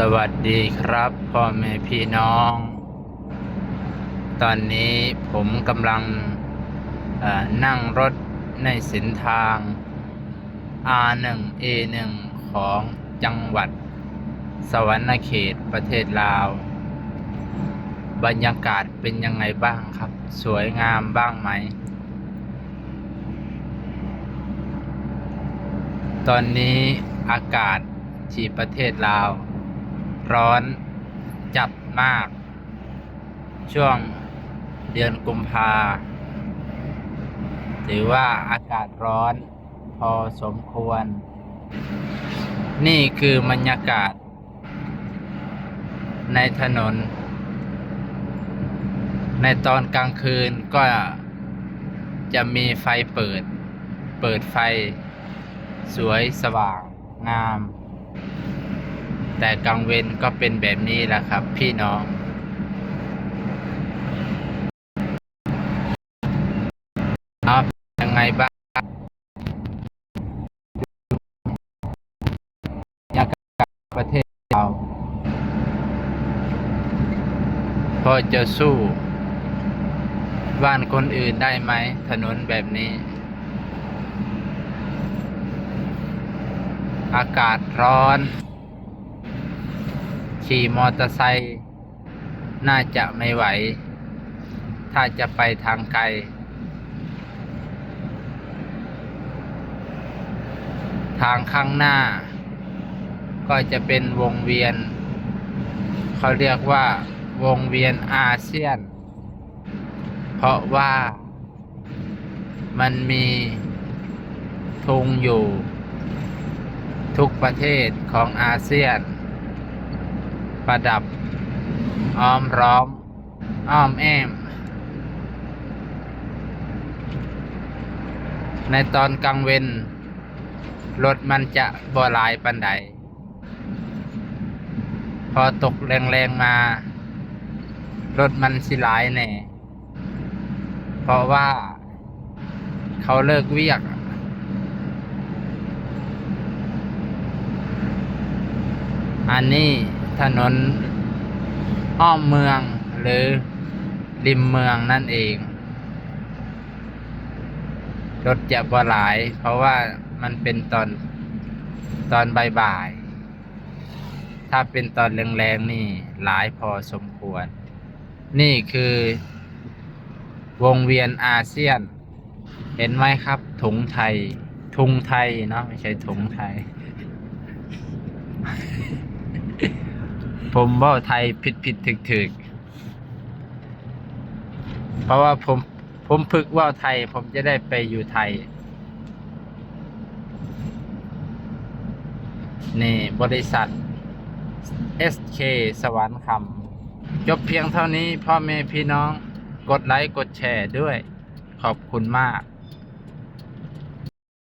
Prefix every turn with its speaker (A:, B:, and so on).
A: สวัสดีครับพ่อแม่พี่น้อง ตอนนี้ผมกำลังนั่งรถในเส้นทาง R1 A1 ของจังหวัด สวรรณเขตประเทศลาว บรรยากาศเป็นยังไงบ้างครับ สวยงามบ้างไหม ตอนนี้อากาศที่ประเทศลาว ร้อนจัดมาก ช่วงเดือนกุมภาถือว่าอากาศร้อนพอสมควร นี่คือบรรยากาศ ในถนน ในตอนกลางคืนก็จะมีไฟเปิด เปิดไฟ สวยสว่างงาม แต่กลางเวนก็เป็นแบบนี้แหละครับ พี่น้อง ครับยังไงบ้างยากกับประเทศเราพอจะสู้บ้านคนอื่นได้ไหม ถนนแบบนี้ อากาศร้อน ขี่มอเตอร์ไซค์น่าจะไม่ไหว ถ้าจะไปทางไกล ทางข้างหน้า ก็จะเป็นวงเวียน เขาเรียกว่าวงเวียนอาเซียน เพราะว่ามันมีธงอยู่ ทุกประเทศของอาเซียน ประดับ อ้อมร้อม อ้อมแอม ในตอนกลางเวนรถมันจะบ่หลายปันใด พอตกแรงๆมา รถมันสิหลายแน่ เพราะว่า เขาเลิกเวียกอันนี้ ถนนอ้อมเมืองหรือริมเมืองนั่นเอง รถจะบ่หลาย เพราะว่ามันเป็นตอนตอนบ่ายๆ ถ้าเป็นตอนแรงๆนี่หลายพอสมควร นี่คือ วงเวียนอาเซียน เห็นไหมครับถุงไทย ทุงไทยเนาะไม่ใช่ถุงไทย ผมเว่าไทยผิดผิดถึกถึกเพราะว่าผมผมฝึกว่าไทย ผมจะได้ไปอยู่ไทย นี่บริษัท SK สวรรค์คำจบเพียงเท่านี้พ่อแม่พี่น้อง กดไลค์ กดแชร์ด้วย ขอบคุณมาก